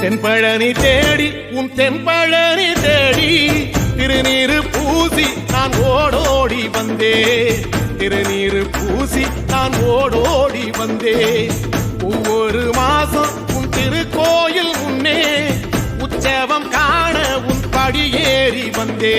தென்பழனி தேடி உன் தென்பழனி தேடி திருநீரு பூசி நான் ஓடோடி வந்தே. திருநீரு பூசி நான் ஓடோடி வந்தே. ஒவ்வொரு மாசம் உன் திருக்கோயில் முன்னே உற்சவம் காண உன் படியேறி வந்தே.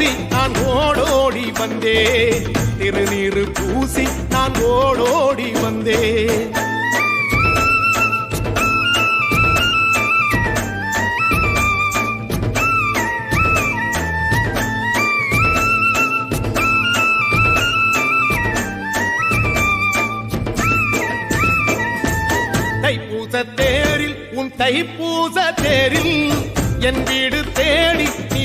பூசி நான் ஓடோடி வந்தேன் திருநீரு பூசி நான் ஓடோடி வந்தேன் தைப்பூச தேரில் உன் தைப்பூச தேரில் என் வீடு தேடி நீ